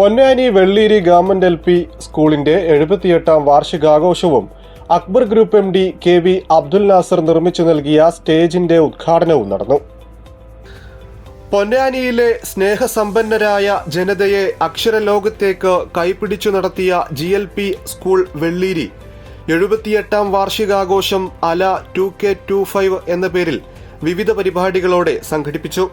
Ponnani Velleeri government L P സ്കൂളിന്റെ എഴുപത്തിയെട്ടാം വാർഷികാഘോഷവും Akbar group M D K V Abdul Nasar നിർമ്മിച്ചു നൽകിയ സ്റ്റേജിന്റെ ഉദ്ഘാടനവും നടന്നു. പൊന്നാനിയിലെ സ്നേഹസമ്പന്നരായ ജനതയെ അക്ഷരലോകത്തേക്ക് കൈപിടിച്ചു നടത്തിയ G L P school Velleeri എഴുപത്തിയെട്ടാം വാർഷികാഘോഷം അല ടു കെ ടു ഫൈവ് എന്ന പേരിൽ വിവിധ പരിപാടികളോടെ സംഘടിപ്പിച്ചു.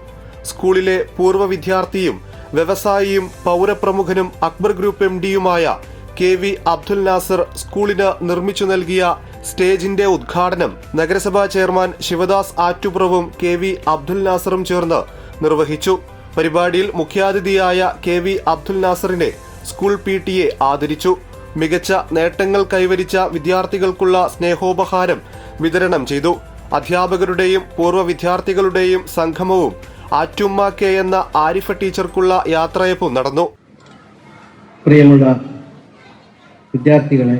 സ്കൂളിലെ പൂർവ വിദ്യാർത്ഥിയും വ്യവസായിയും പൗരപ്രമുഖനും അക്ബർ ഗ്രൂപ്പ് എം ഡിയുമായ കെ വി അബ്ദുൽ നാസർ സ്കൂളിന് നിർമ്മിച്ചു നൽകിയ സ്റ്റേജിന്റെ ഉദ്ഘാടനം നഗരസഭാ ചെയർമാൻ ശിവദാസ് ആറ്റുപുറവും കെ വി അബ്ദുൽ നാസറും ചേർന്ന് നിർവഹിച്ചു. പരിപാടിയിൽ മുഖ്യാതിഥിയായ കെ വി അബ്ദുൽ നാസറിനെ സ്കൂൾ പി ടി എ ആദരിച്ചു. മികച്ച നേട്ടങ്ങൾ കൈവരിച്ച വിദ്യാർത്ഥികൾക്കുള്ള സ്നേഹോപഹാരം വിതരണം ചെയ്തു. അധ്യാപകരുടെയും പൂർവ വിദ്യാർത്ഥികളുടെയും സംഗമവും ആറ്റുമ്മ കെ എന്ന ആരിഫ ടീച്ചർക്കുള്ള യാത്രയപ്പും നടന്നു. പ്രിയമുള്ള വിദ്യാർത്ഥികളെ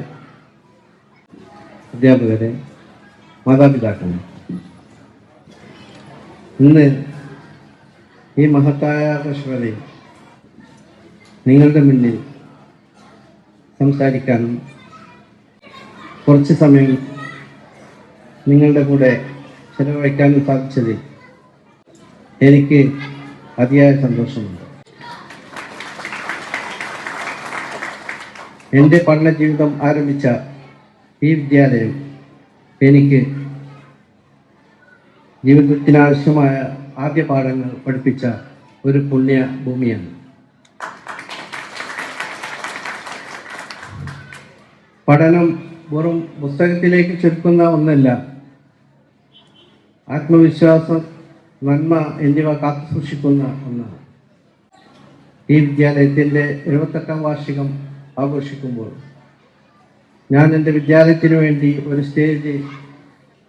അധ്യാപകരെ മാതാപിതാക്കളെ ഇന്ന് ഈ മഹത്തായ ആഘോഷവേളയിൽ നിങ്ങളുടെ മുന്നിൽ സംസാരിക്കാനും കുറച്ച് സമയം നിങ്ങളുടെ കൂടെ ചെലവഴിക്കാനും സാധിച്ചതിൽ എനിക്ക് അതിയായ സന്തോഷമുണ്ട്. എന്റെ പഠന ജീവിതം ആരംഭിച്ച ഈ വിദ്യാലയം എനിക്ക് ജീവിതത്തിനാവശ്യമായ ആദ്യ പാഠങ്ങൾ പഠിപ്പിച്ച ഒരു പുണ്യ ഭൂമിയാണ്. പഠനം വെറും പുസ്തകത്തിലേക്ക് ചുരുക്കുന്ന ഒന്നല്ല. ആത്മവിശ്വാസം നന്മ എന്നിവ കാത്തുസൂക്ഷിക്കുന്ന ഒന്നാണ്. ഈ വിദ്യാലയത്തിന്റെ എഴുപത്തെട്ടാം വാർഷികം ആഘോഷിക്കുമ്പോൾ ഞാൻ എന്റെ വിദ്യാലയത്തിന് വേണ്ടി ഒരു സ്റ്റേജ്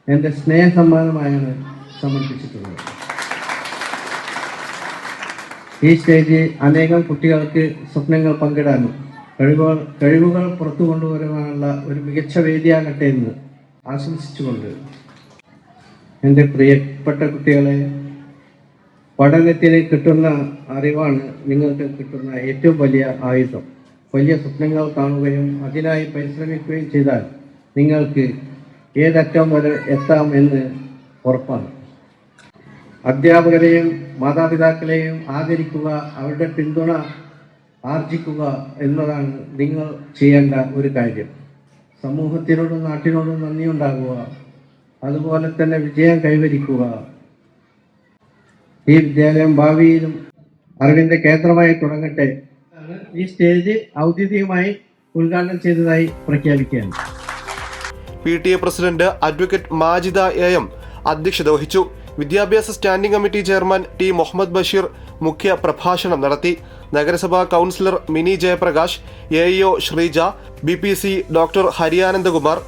എന്റെ സ്നേഹസമ്മാനമായാണ് സമർപ്പിച്ചിട്ടുള്ളത്. ഈ സ്റ്റേജ് അനേകം കുട്ടികൾക്ക് സ്വപ്നങ്ങൾ പങ്കിടാനും കഴിവുകൾ കഴിവുകൾ പുറത്തു കൊണ്ടുവരുവാനുള്ള ഒരു മികച്ച വേദിയാകട്ടെ എന്ന് ആശംസിച്ചുകൊണ്ട് എന്റെ പ്രിയപ്പെട്ട കുട്ടികളെ പഠനത്തിന് കിട്ടുന്ന അറിവാണ് നിങ്ങൾക്ക് കിട്ടുന്ന ഏറ്റവും വലിയ ആയുധം. വലിയ സ്വപ്നങ്ങൾ കാണുകയും അതിനായി പരിശ്രമിക്കുകയും ചെയ്താൽ നിങ്ങൾക്ക് ഏതറ്റം വരെ എത്താം എന്ന് ഉറപ്പാണ്. അധ്യാപകരെയും മാതാപിതാക്കളെയും ആദരിക്കുക അവരുടെ പിന്തുണ ആർജിക്കുക എന്നതാണ് നിങ്ങൾ ചെയ്യേണ്ട ഒരു കാര്യം. സമൂഹത്തിനോടും നാട്ടിനോടും നന്ദി ഉണ്ടാകുക അതുപോലെ തന്നെ വിജയം കൈവരിക്കുക. ഈ വിദ്യാലയം ഭാവിയിലും അറിവിന്റെ കേന്ദ്രമായി തുടങ്ങട്ടെ ഈ സ്റ്റേജ് ഔദ്യോഗികമായി ഉദ്ഘാടനം ചെയ്തതായി പ്രഖ്യാപിക്കുകയാണ്. P T A president advocate Majida A M അധ്യക്ഷത വഹിച്ചു. വിദ്യാഭ്യാസ standing committee chairman T Muhammad Basheer മുഖ്യ പ്രഭാഷണം നടത്തി. നഗരസഭാ councillor Mini Jayaprakash A EO Sreeja B P C doctor Hariyanandakumar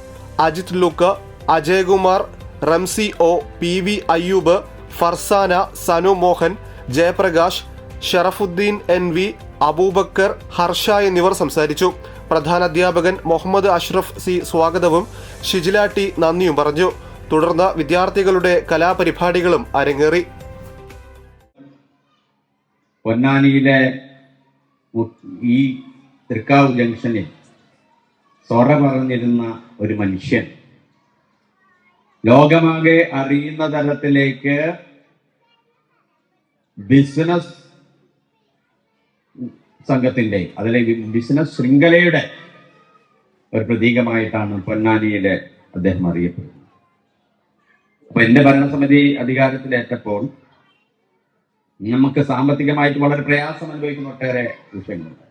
Ajith look Ajayakumar Ramsi O P V Ayyoob Farsana Sanu Mohan Jayaprakash Sharafudheen N V Aboobacker Harsha എന്നിവർ സംസാരിച്ചു. പ്രധാന അധ്യാപകൻ Muhammad Ashraf C സ്വാഗതവും Shijila T നന്ദിയും പറഞ്ഞു. തുടർന്ന് വിദ്യാർത്ഥികളുടെ കലാപരിപാടികളും അരങ്ങേറി. പൊന്നാനിയിലെ ഈ തൃക്കാവ് ജംഗ്ഷനിൽ സൊറ പറഞ്ഞിരുന്ന ഒരു മനുഷ്യൻ ലോകമാകെ അറിയുന്ന തരത്തിലേക്ക് ബിസിനസ് സംഘത്തിന്റെ അതിലെ ബിസിനസ് ശൃംഖലയുടെ ഒരു പ്രതീകമായിട്ടാണ് പൊന്നാനിയിലെ അദ്ദേഹം അറിയപ്പെടുന്നത്. അപ്പൊ എന്റെ ഭരണസമിതി അധികാരത്തിലേറ്റപ്പോൾ നമുക്ക് സാമ്പത്തികമായിട്ട് വളരെ പ്രയാസം അനുഭവിക്കുന്ന ഒട്ടേറെ വിഷയങ്ങളുണ്ട്.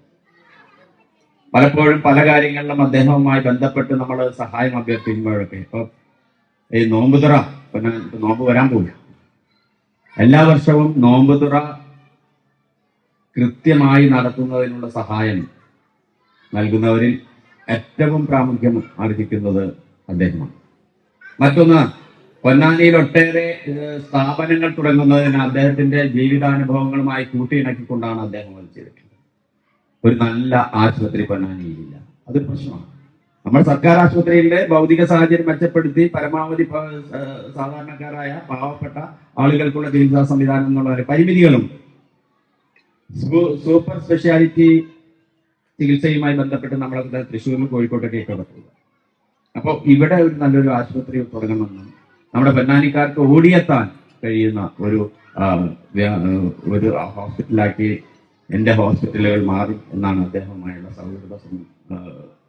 പലപ്പോഴും പല കാര്യങ്ങളിലും അദ്ദേഹവുമായി ബന്ധപ്പെട്ട് നമ്മൾ സഹായം അഭ്യർത്ഥിക്കുമ്പോഴൊക്കെ ഇപ്പൊ ഈ നോമ്പ് തുറ പിന്നെ നോമ്പ് വരാൻ പോവില്ല എല്ലാ വർഷവും നോമ്പ് തുറ കൃത്യമായി നടത്തുന്നതിനുള്ള സഹായം നൽകുന്നവരിൽ ഏറ്റവും പ്രാമുഖ്യം അർഹിക്കുന്നത് അദ്ദേഹമാണ്. മറ്റൊന്ന് പൊന്നാനിയിൽ ഒട്ടേറെ സ്ഥാപനങ്ങൾ തുടങ്ങുന്നതിന് അദ്ദേഹത്തിന്റെ ജീവിതാനുഭവങ്ങളുമായി കൂട്ടിയിണക്കിക്കൊണ്ടാണ് അദ്ദേഹം അത് ചെയ്തിട്ടുള്ളത്. ഒരു നല്ല ആശുപത്രി പൊന്നാനിയിലില്ല അതൊരു പ്രശ്നമാണ്. നമ്മൾ സർക്കാർ ആശുപത്രിയിലെ ഭൗതിക സാഹചര്യം മെച്ചപ്പെടുത്തി പരമാവധി സാധാരണക്കാരായ പാവപ്പെട്ട ആളുകൾക്കുള്ള ചികിത്സാ സംവിധാനം എന്നുള്ള പരിമിതികളും സൂപ്പർ സ്പെഷ്യാലിറ്റി ചികിത്സയുമായി ബന്ധപ്പെട്ട് നമ്മളൊക്കെ തൃശ്ശൂരിലും കോഴിക്കോട്ടൊക്കെ കിടക്കുക അപ്പോൾ ഇവിടെ ഒരു നല്ലൊരു ആശുപത്രി തുടങ്ങണമെന്നും നമ്മുടെ പൊന്നാനിക്കാർക്ക് ഓടിയെത്താൻ കഴിയുന്ന ഒരു ഒരു ഹോസ്പിറ്റലാക്കി എന്റെ ഹോസ്പിറ്റലുകൾ മാറി എന്നാണ് അദ്ദേഹവുമായുള്ള സൗഹൃദ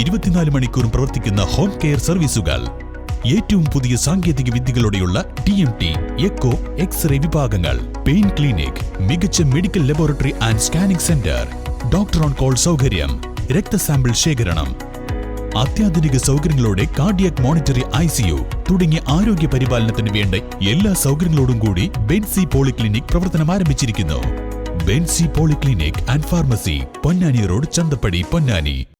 ഇരുപത്തിനാല് മണിക്കൂറും പ്രവർത്തിക്കുന്ന ഹോം കെയർ സർവീസുകൾ. ഏറ്റവും പുതിയ സാങ്കേതിക വിദ്യകളോടെയുള്ള T M T echo xray വിഭാഗങ്ങൾ. പെയിൻ ക്ലിനിക് മികച്ച medical laboratory and scanning centre. Doctor on call സൗകര്യം രക്തസാമ്പിൾ ശേഖരണം. അത്യാധുനിക സൗകര്യങ്ങളോടെ കാർഡിയക് മോണിറ്ററി ഐ സിയു തുടങ്ങിയ ആരോഗ്യ പരിപാലനത്തിന് വേണ്ട എല്ലാ സൗകര്യങ്ങളോടും കൂടി ബെൻസി പോളിക്ലിനിക് പ്രവർത്തനം ആരംഭിച്ചിരിക്കുന്നു. Benzy polyclinic and pharmacy Ponnani road Chanthappadi Ponnani.